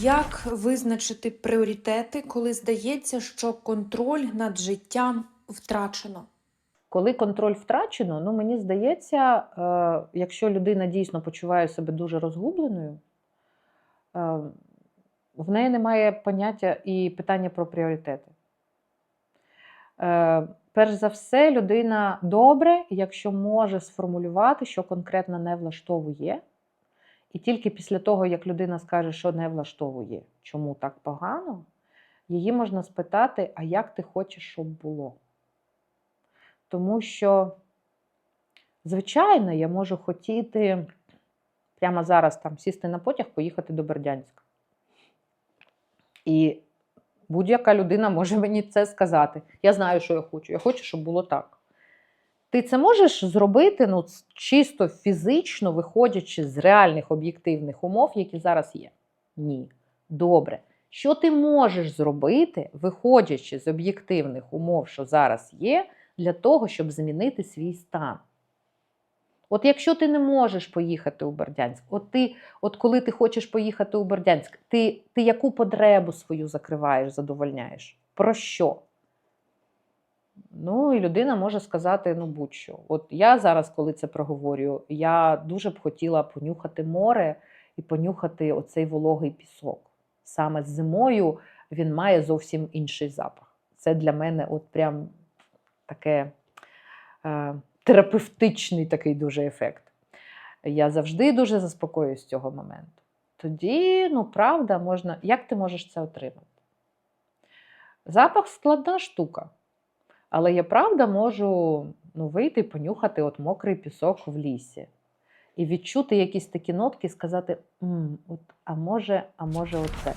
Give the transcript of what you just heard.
Як визначити пріоритети, коли здається, що контроль над життям втрачено? Коли контроль втрачено, ну мені здається, е, якщо людина дійсно почуває себе дуже розгубленою, е, в неї немає поняття і питання про пріоритети. Е, перш за все, людина добре, якщо може сформулювати, що конкретно не влаштовує. І тільки після того, як людина скаже, що не влаштовує, чому так погано, її можна спитати, а як ти хочеш, щоб було? Тому що, звичайно, я можу хотіти прямо зараз там сісти на потяг, поїхати до Бердянська. І будь-яка людина може мені це сказати. Я знаю, що я хочу. Я хочу, щоб було так. Ти це можеш зробити ну, чисто фізично, виходячи з реальних об'єктивних умов, які зараз є? Ні. Добре. Що ти можеш зробити, виходячи з об'єктивних умов, що зараз є, для того, щоб змінити свій стан? От якщо ти не можеш поїхати у Бердянськ, от ти, от коли ти хочеш поїхати у Бердянськ, ти, ти яку потребу свою закриваєш, задовольняєш? Про що? Ну, і людина може сказати, ну будь-що. От я зараз, коли це проговорюю, я дуже б хотіла понюхати море і понюхати оцей вологий пісок. Саме зимою він має зовсім інший запах. Це для мене от прям таке е, терапевтичний такий дуже ефект. Я завжди дуже заспокоююсь з цього моменту. Тоді, ну, правда, можна. Як ти можеш це отримати? Запах складна штука. Але я правда можу ну, вийти і понюхати от мокрий пісок в лісі. І відчути якісь такі нотки, сказати: от, а може, а може, оце.